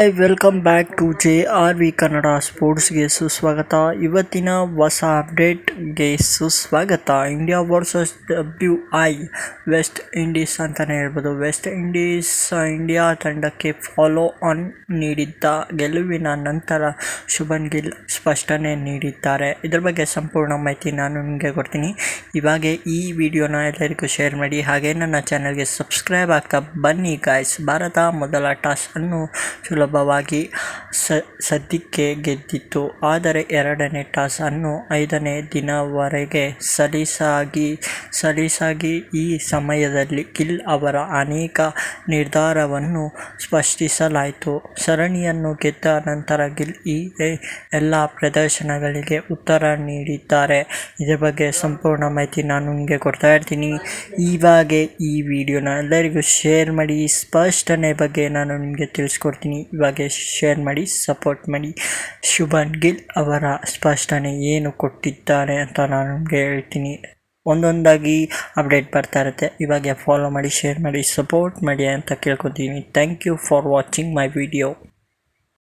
Hi welcome back to J R V Kannada ಸ್ಪೋರ್ಟ್ಸ್ಗೆ ಸುಸ್ವಾಗತ. ಇವತ್ತಿನ ಹೊಸ ಅಪ್ಡೇಟ್ಗೆ ಸುಸ್ವಾಗತ. India versus W I West Indies ಅಂತಲೇ ಹೇಳ್ಬೋದು. ವೆಸ್ಟ್ ಇಂಡೀಸ್ ಇಂಡಿಯಾ ತಂಡಕ್ಕೆ ಫಾಲೋ ಆನ್ ನೀಡಿದ್ದ ಗೆಲುವಿನ ನಂತರ ಶುಭನ್ ಗಿಲ್ ಸ್ಪಷ್ಟನೆ ನೀಡಿದ್ದಾರೆ. ಇದರ ಬಗ್ಗೆ ಸಂಪೂರ್ಣ ಮಾಹಿತಿ ನಾನು ನಿಮಗೆ ಕೊಡ್ತೀನಿ. ಇವಾಗ ಈ ವಿಡಿಯೋನ ಎಲ್ಲರಿಗೂ ಶೇರ್ ಮಾಡಿ, ಹಾಗೆ ನನ್ನ ಚಾನಲ್ಗೆ ಸಬ್ಸ್ಕ್ರೈಬ್ ಆಗ್ತಾ ಬನ್ನಿ ಗಾಯ್ಸ್ ಭಾರತ ಮೊದಲ ಅನ್ನು ಸುಲಭವಾಗಿ ಸದ್ಯಕ್ಕೆ ಗೆದ್ದಿತು. ಆದರೆ ಎರಡನೇ ಟಾಸ್ ಅನ್ನು ಐದನೇ ದಿನವರೆಗೆ ಸಲೀಸಾಗಿ ಸಲೀಸಾಗಿ ಈ ಸಮಯದಲ್ಲಿ ಗಿಲ್ ಅವರ ಅನೇಕ ನಿರ್ಧಾರವನ್ನು ಸ್ಪಷ್ಟಿಸಲಾಯಿತು. ಸರಣಿಯನ್ನು ಗೆದ್ದ ನಂತರ ಗಿಲ್ ಈ ಎಲ್ಲ ಪ್ರದರ್ಶನಗಳಿಗೆ ಉತ್ತರ ನೀಡಿದ್ದಾರೆ. ಇದರ ಬಗ್ಗೆ ಸಂಪೂರ್ಣ ಮಾಹಿತಿ ನಾನು ನಿಮಗೆ ಕೊಡ್ತಾ ಇರ್ತೀನಿ. ಇವಾಗ ಈ ವಿಡಿಯೋನ ಎಲ್ಲರಿಗೂ ಶೇರ್ ಮಾಡಿ. ಸ್ಪಷ್ಟನೆ ಬಗ್ಗೆ ನಾನು ನಿಮಗೆ ತಿಳಿಸ್ಕೊಡ್ತೀನಿ. ಇವಾಗೆ ಶೇರ್ ಮಾಡಿ ಸಪೋರ್ಟ್ ಮಾಡಿ. ಶುಭನ್ ಗಿಲ್ ಅವರ ಸ್ಪಷ್ಟನೆ ಏನು ಕೊಟ್ಟಿದ್ದಾರೆ ಅಂತ ನಾನು ನಿಮಗೆ ಹೇಳ್ತೀನಿ. ಒಂದೊಂದಾಗಿ ಅಪ್ಡೇಟ್ ಬರ್ತಾ ಇರುತ್ತೆ. ಇವಾಗ ಫಾಲೋ ಮಾಡಿ ಶೇರ್ ಮಾಡಿ ಸಪೋರ್ಟ್ ಮಾಡಿ ಅಂತ ಕೇಳ್ಕೊತೀನಿ. Thank you for watching my video